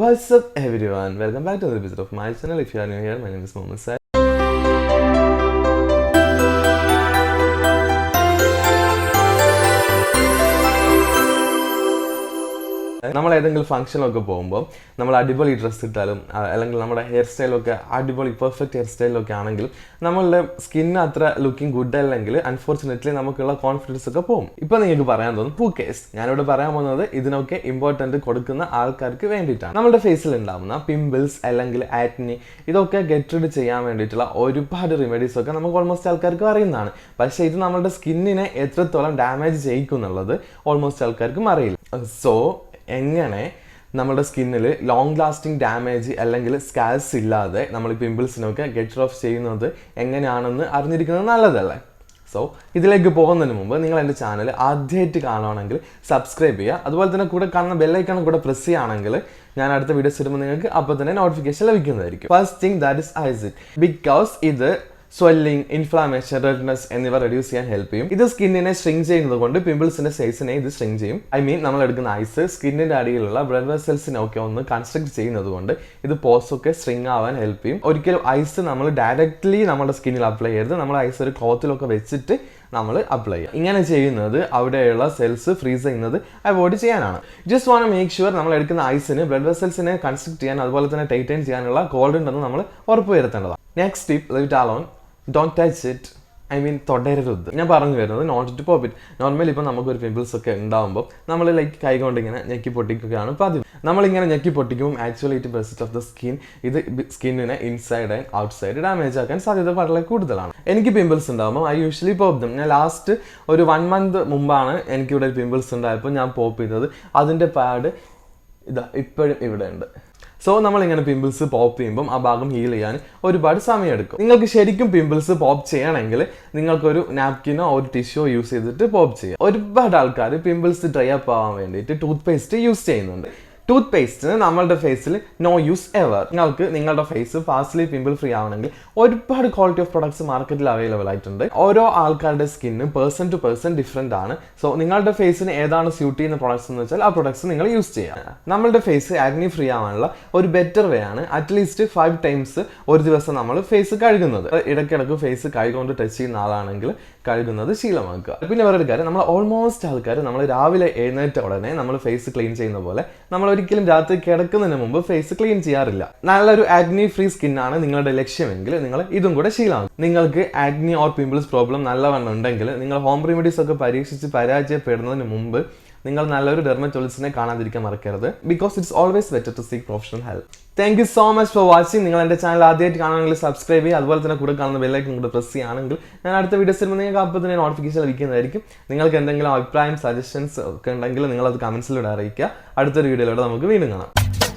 What's up everyone? Welcome back to another episode of my channel. If you are new here, my name is Mohammed Said. നമ്മൾ ഏതെങ്കിലും ഫംഗ്ഷനൊക്കെ പോകുമ്പോൾ നമ്മൾ അടിപൊളി dress ഇട്ടാലും അല്ലെങ്കിൽ നമ്മുടെ ഹെയർ സ്റ്റൈലൊക്കെ അടിപൊളി പെർഫെക്റ്റ് ഹെയർ സ്റ്റൈലൊക്കെ ആണെങ്കിൽ നമ്മളുടെ സ്കിൻ അത്ര ലുക്കിംഗ് ഗുഡ് അല്ലെങ്കിൽ അൺഫോർച്ചുനേറ്റ്ലി നമുക്കുള്ള കോൺഫിഡൻസ് ഒക്കെ പോകും ഇപ്പൊ നിങ്ങൾക്ക് പറയാൻ തോന്നും ഹൂ കേസ് ഞാനിവിടെ പറയാൻ പോകുന്നത് ഇതിനൊക്കെ ഇമ്പോർട്ടന്റ് കൊടുക്കുന്ന ആൾക്കാർക്ക് വേണ്ടിയിട്ടാണ്. നമ്മുടെ ഫേസിൽ ഉണ്ടാവുന്ന പിമ്പിൾസ് അല്ലെങ്കിൽ ആറ്റ്നി ഇതൊക്കെ ഗെറ്റ് റിഡ് ചെയ്യാൻ വേണ്ടിയിട്ടുള്ള ഒരുപാട് റെമഡീസ് ഒക്കെ നമുക്ക് ഓൾമോസ്റ്റ് ആൾക്കാർക്ക് അറിയുന്നതാണ്. പക്ഷേ ഇത് നമ്മുടെ സ്കിന്നിനെ എത്രത്തോളം ഡാമേജ് ചെയ്യിക്കും എന്നുള്ളത് ഓൾമോസ്റ്റ് ആൾക്കാർക്കും അറിയില്ല. സോ എങ്ങനെ നമ്മുടെ സ്കിന്നിൽ ലോങ് ലാസ്റ്റിംഗ് ഡാമേജ് അല്ലെങ്കിൽ സ്കാൽസ് ഇല്ലാതെ നമ്മൾ പിമ്പിൾസിനൊക്കെ ഗെറ്റ് ഓഫ് ചെയ്യുന്നത് എങ്ങനെയാണെന്ന് അറിഞ്ഞിരിക്കുന്നത് നല്ലതല്ലേ? സോ ഇതിലേക്ക് പോകുന്നതിന് മുമ്പ് നിങ്ങൾ എന്റെ ചാനൽ ആദ്യമായിട്ട് കാണുകയാണെങ്കിൽ സബ്സ്ക്രൈബ് ചെയ്യുക. അതുപോലെ തന്നെ കൂടെ കാണുന്ന ബെല്ലൈക്കണം കൂടെ പ്രസ് ചെയ്യുകയാണെങ്കിൽ ഞാൻ അടുത്ത വീഡിയോസ് വരുമ്പോൾ നിങ്ങൾക്ക് അപ്പോൾ തന്നെ നോട്ടിഫിക്കേഷൻ ലഭിക്കുന്നതായിരിക്കും. First thing that is ice it because ഇത് സ്വെല്ലിംഗ് ഇൻഫ്ലാമേഷൻ റെഡ്നെസ് എന്നിവ റെഡ്യൂസ് ചെയ്യാൻ ഹെൽപ്പ് ചെയ്യും. ഇത് സ്കിന്നിനെ സ്ട്രിങ് ചെയ്യുന്നത് കൊണ്ട് പിമ്പിൾസിന്റെ സൈസിനെ ഇത് സ്ട്രിങ് ചെയ്യും. ഐ മീൻ നമ്മൾ എടുക്കുന്ന ഐസ് സ്കിന്നിന്റെ അടിയിലുള്ള ബ്ലഡ് വെസൽസിനെ ഒക്കെ ഒന്ന് കൺസ്ട്രക്ട് ചെയ്യുന്നത് കൊണ്ട് ഇത് പോസ് ഒക്കെ സ്ട്രിങ് ആവാൻ ഹെൽപ്പ് ചെയ്യും. ഒരിക്കലും ഐസ് നമ്മൾ ഡയറക്റ്റ്ലി നമ്മുടെ സ്കിന്നിൽ അപ്ലൈ ചെയ്യരുത്. നമ്മൾ ഐസ് ഒരു ക്ലോത്തിലൊക്കെ വെച്ചിട്ട് നമ്മൾ അപ്ലൈ ചെയ്യുക ഇങ്ങനെ ചെയ്യുന്നത് അവിടെയുള്ള സെൽസ് ഫ്രീസ് ചെയ്യുന്നത് അവോയ്ഡ് ചെയ്യാനാണ്. ജസ്റ്റ് വാണ് മേക്ക് ഷുവർ നമ്മൾ എടുക്കുന്ന ഐസിന് ബ്ലഡ് വെസൽസിനെ കൺസ്ട്രക്ട് ചെയ്യാൻ അതുപോലെ തന്നെ ടൈറ്റൈൻ ചെയ്യാനുള്ള ഗോൾഡ് ഉണ്ടെന്ന് നമ്മൾ ഉറപ്പ് വരുത്തേണ്ടതാണ്. Next tip let it alone don't touch it I mean തൊടരുത്. ഞാൻ പറഞ്ഞു വരുന്നത് not to pop it normally ഇപ്പോൾ നമുക്കൊരു പിമ്പിൾസ് ഒക്കെ ഉണ്ടാകുമ്പോൾ നമ്മൾ ലൈക്ക് കൈ കൊണ്ട് ഇങ്ങനെ ഞെക്കി പൊട്ടിക്കുകയാണ് പതിവ്. നമ്മളിങ്ങനെ ഞെക്കി പൊട്ടിക്കുമ്പോൾ actually it best of the skin ഇത് സ്കിന്നിനെ ഇൻസൈഡ് ആൻഡ് ഔട്ട്സൈഡ് ഡാമേജ് ആക്കാൻ സാധ്യത വളരെ കൂടുതലാണ്. എനിക്ക് പിമ്പിൾസ് ഉണ്ടാകുമ്പോൾ ഐ യൂഷ്വലി പോപ്പ് ദം ഞാൻ ലാസ്റ്റ് ഒരു വൺ മന്ത് മുമ്പാണ് എനിക്കിവിടെ ഒരു പിമ്പിൾസ് ഉണ്ടായപ്പോൾ ഞാൻ പോപ്പ് ചെയ്തത്. അതിന്റെ പാഡ് ഇതാ ഇപ്പോഴും ഇവിടെ ഉണ്ട് സോ നമ്മൾ ഇങ്ങനെ പിമ്പിൾസ് പോപ്പ് ചെയ്യുമ്പം ആ ഭാഗം ഹീൽ ചെയ്യാൻ ഒരുപാട് സമയമെടുക്കും. നിങ്ങൾക്ക് ശരിക്കും പിമ്പിൾസ് പോപ്പ് ചെയ്യണമെങ്കിൽ നിങ്ങൾക്കൊരു നാപ്കിനോ ഒരു ടിഷ്യോ യൂസ് ചെയ്തിട്ട് പോപ്പ് ചെയ്യാം. ഒരുപാട് ആൾക്കാർ പിമ്പിൾസ് ഡ്രൈ അപ്പ് ആവാൻ വേണ്ടിയിട്ട് ടൂത്ത് പേസ്റ്റ് യൂസ് ചെയ്യുന്നുണ്ട്. ടൂത്ത് പേസ്റ്റിന് നമ്മളുടെ ഫേസിൽ നോ യൂസ് എവർ നിങ്ങൾക്ക് നിങ്ങളുടെ ഫേസ് ഫാസ്റ്റ്ലി പിമ്പിൾ ഫ്രീ ആവണമെങ്കിൽ ഒരുപാട് ക്വാളിറ്റി ഓഫ് പ്രൊഡക്ട്സ് മാർക്കറ്റിൽ അവൈലബിൾ ആയിട്ടുണ്ട്. ഓരോ ആൾക്കാരുടെ skin person to person different ആണ്. സോ നിങ്ങളുടെ ഫേസിന് ഏതാണ് സ്യൂട്ട് ചെയ്യുന്ന പ്രൊഡക്ട്സ് എന്ന് വെച്ചാൽ ആ പ്രൊഡക്ട്സ് നിങ്ങൾ യൂസ് ചെയ്യുക നമ്മളുടെ ഫേസ് ആഗ്നി ഫ്രീ ആവാനുള്ള ഒരു ബെറ്റർ വേ ആണ് അറ്റ്ലീസ്റ്റ് ഫൈവ് ടൈംസ് ഒരു ദിവസം നമ്മൾ ഫേസ് കഴുകുന്നത്. ഇടയ്ക്കിടയ്ക്ക് ഫേസ് കൈകൊണ്ട് ടച്ച് ചെയ്യുന്ന ആളാണെങ്കിൽ കഴുകുന്നത് ശീലമാക്കുക. പിന്നെ വേറൊരു കാര്യം നമ്മൾ ഓൾമോസ്റ്റ് ആൾക്കാർ നമ്മൾ രാവിലെ എഴുന്നേറ്റ ഉടനെ നമ്മൾ ഫേസ് ക്ലീൻ ചെയ്യുന്ന പോലെ നമ്മൾ ഒരിക്കലും രാത്രി കിടക്കുന്നതിന് മുമ്പ് ഫേസ് ക്ലീൻ ചെയ്യാറില്ല. നല്ലൊരു ആഗ്നി ഫ്രീ സ്കിൻ ആണ് നിങ്ങളുടെ ലക്ഷ്യമെങ്കിൽ നിങ്ങൾ ഇതും കൂടെ ശീലമാക്കും. നിങ്ങൾക്ക് ആഗ്നി ഓർ പിമ്പിൾസ് പ്രോബ്ലം നല്ലവണ്ണം ഉണ്ടെങ്കിൽ നിങ്ങൾ ഹോം റെമഡീസ് ഒക്കെ പരീക്ഷിച്ച് പരാജയപ്പെടുന്നതിന് മുമ്പ് നിങ്ങൾ നല്ലൊരു ഡെർമറ്റോളജിസ്റ്റിനെ കാണാതിരിക്കാൻ മറക്കരുത്. Because it's always better to seek professional help thank you so much for watching നിങ്ങൾ എന്റെ ചാനൽ ആദ്യമായിട്ട് കാണുകയാണെങ്കിൽ സബ്സ്ക്രൈബ് ചെയ്യുക. അതുപോലെ തന്നെ കൂടെ കാണുന്ന ബെല്ലൈക്കൻ കൂടെ പ്രസ് ചെയ്യുകയാണെങ്കിൽ ഞാൻ അടുത്ത വീഡിയോസ് വരുമ്പോൾ നിങ്ങൾക്ക് അപ്പോൾ തന്നെ നോട്ടിഫിക്കേഷൻ ലഭിക്കുന്നതായിരിക്കും. നിങ്ങൾക്ക് എന്തെങ്കിലും അഭിപ്രായം സജഷൻസ് ഒക്കെ ഉണ്ടെങ്കിൽ നിങ്ങൾ അത് കമൻസിലൂടെ അറിയിക്കുക. അടുത്തൊരു വീഡിയോയിലൂടെ നമുക്ക് വീണ്ടും കാണാം.